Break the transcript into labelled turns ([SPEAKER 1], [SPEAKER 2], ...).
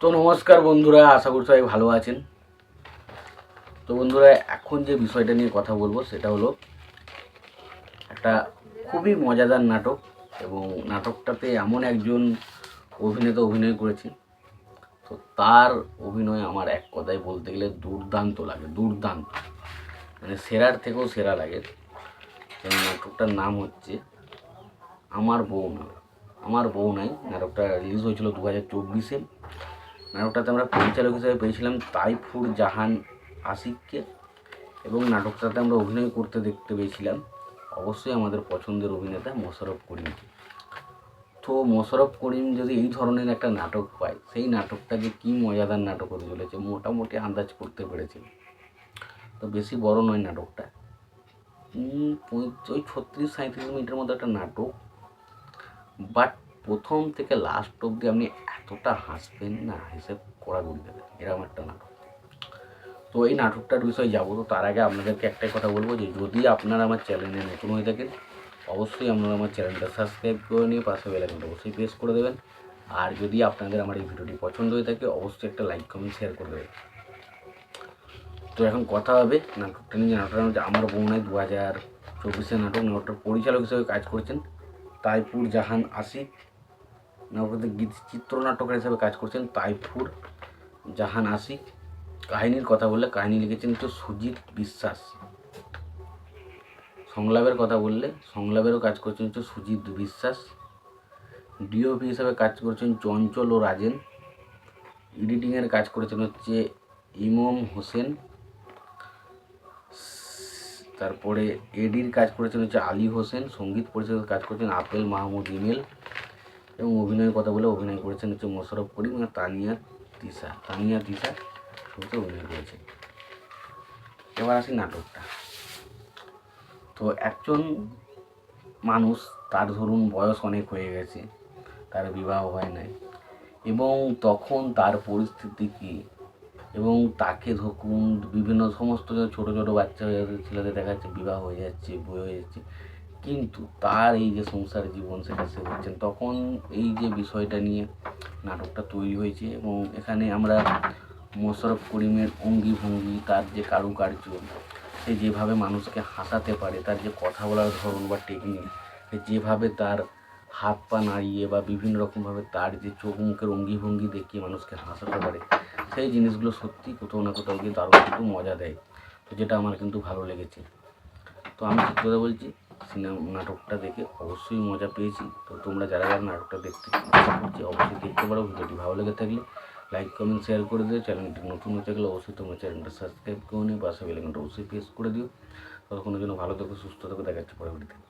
[SPEAKER 1] তো নমস্কার বন্ধুরা, আশা করি সবাই ভালো আছেন। তো বন্ধুরা, এখন যে বিষয়টা নিয়ে কথা বলব, সেটা হলো একটা খুবই মজাদার নাটক এবং নাটকটাতে এমন একজন অভিনেতা অভিনয় করেছে তো তার অভিনয় আমার এক কথায় বলতে গেলে দুর্দান্ত লাগে, দুর্দান্ত। মানে সেরার থেকেও সেরা লাগে। নাটকটার নাম হচ্ছে আমার বউ না আমার বউ নাই, নাটকটা রিলিজ হয়েছিল দু হাজার চব্বিশে। নাটকটাতে আমরা পরিচালক হিসেবে পেয়েছিলাম তাইফুর জাহান আশিককে এবং নাটকটাতে আমরা অভিনয় করতে দেখতে পেয়েছিলাম। অবশ্যই আমাদের পছন্দের অভিনেতা মোশারফ করিমকে। তো মোশারফ করিম যদি এই ধরনের একটা নাটক পায়, সেই নাটকটা যে কী মজাদার নাটক হতে চলেছে, মোটামুটি আন্দাজ করতে পেরেছি। তো বেশি বড় নয় নাটকটা। ওই ছত্রিশ সাঁত্রিশ মিনিটের মতো একটা নাটক, বাট প্রথম থেকে লাস্ট অবধি আপনি এতটা হাসবেন না হেসে করা করে দেবেন এরকম একটা নাটক। তো এই নাটকটার বিষয়ে যাব তো, তার আগে আপনাদেরকে একটাই কথা বলব যে, যদি আপনারা আমার চ্যানেলে নতুন হয়ে থাকেন, অবশ্যই আপনারা আমার চ্যানেলটা সাবস্ক্রাইব করে নিয়ে পাশে বেলাইকনটা অবশ্যই প্রেস করে দেবেন। আর যদি আপনাদের আমার এই ভিডিওটি পছন্দ হয়ে থাকে, অবশ্যই একটা লাইক কমেন্ট শেয়ার করে দেবেন। তো এখন কথা হবে নাটকটা নিয়ে। নাটকটা হচ্ছে আমার বৌনায় দু হাজার চব্বিশের নাটক। নাটকটার পরিচালক হিসেবে কাজ করেছেন তাইপুর জাহান আসিফ। নাটকটাতে গীত চিত্রনাটকের হিসেবে কাজ করছেন তাইফুর জাহান আসিফ কাহিনীর কথা বললে কাহিনী লিখেছেন হচ্ছে সুজিত বিশ্বাস। সংলাপের কথা বললে সংলাপেরও কাজ করছেন হচ্ছে সুজিত বিশ্বাস। ডিওপি হিসাবে কাজ করছেন চঞ্চল ও রাজেন। এডিটিংয়ের কাজ করেছেন হচ্ছে ইমম হোসেন। তারপরে এডির কাজ করেছেন হচ্ছে আলী হোসেন। সংগীত পরিচালকের কাজ করেছেন আপেল মাহমুদ ইমেল। এবং অভিনয়ের কথা বলে অভিনয় করেছেন হচ্ছে মোশাররফ করিম এবং তানিয়া তিশা। তানিয়া তিশা সঙ্গে অভিনয় করেছেন এবার আসি নাটকটা। তো একজন মানুষ, তার ধরুন বয়স অনেক হয়ে গেছে, তার বিবাহ হয় নাই এবং তখন তার পরিস্থিতি কী এবং তাকে ধরুন বিভিন্ন সমস্ত ছোটো ছোটো বাচ্চা হয়ে যাচ্ছে ছেলেদের দেখা যাচ্ছে বিবাহ হয়ে যাচ্ছে বই হয়ে যাচ্ছে কিন্তু তার এই যে সংসার জীবন সেটা সে হচ্ছেন তখন এই যে বিষয়টা নিয়ে নাটকটা তৈরি হয়েছে এবং এখানে আমরা মোশাররফ করিমের অঙ্গি ভঙ্গি তার যে কারুকার্য, সে যেভাবে মানুষকে হাসাতে পারে, তার যে কথা বলার ধরন বা টেকনিক যেভাবে তার হাত পা নাড়িয়ে বা বিভিন্ন রকমভাবে তার যে চোখ মুখের অঙ্গি ভঙ্গি দেখিয়ে মানুষকে হাসাতে পারে, সেই জিনিসগুলো সত্যি কোথাও না কোথাও গিয়ে দারুণ কিন্তু মজা দেয়। তো যেটা আমার কিন্তু ভালো লেগেছে। তো আমি কথা বলছি সিনেমা নাটকটা দেখে অবশ্যই মজা পেয়েছি। তো তোমরা যারা যারা নাটকটা দেখতে যে অবশ্যই দেখতে পারো। ভিডিওটি ভালো লেগে থাকলে লাইক কমেন্ট শেয়ার করে দিও। চ্যানেলটি নতুন হয়ে থাকলে অবশ্যই তোমরা চ্যানেলটা সাবস্ক্রাইব করে নিও। পাশে বেলেকনটা অবশ্যই প্রেস করে দিও। ততক্ষণের জন্য ভালো থেকো, সুস্থ থেকো। দেখাচ্ছে পরবর্তীতে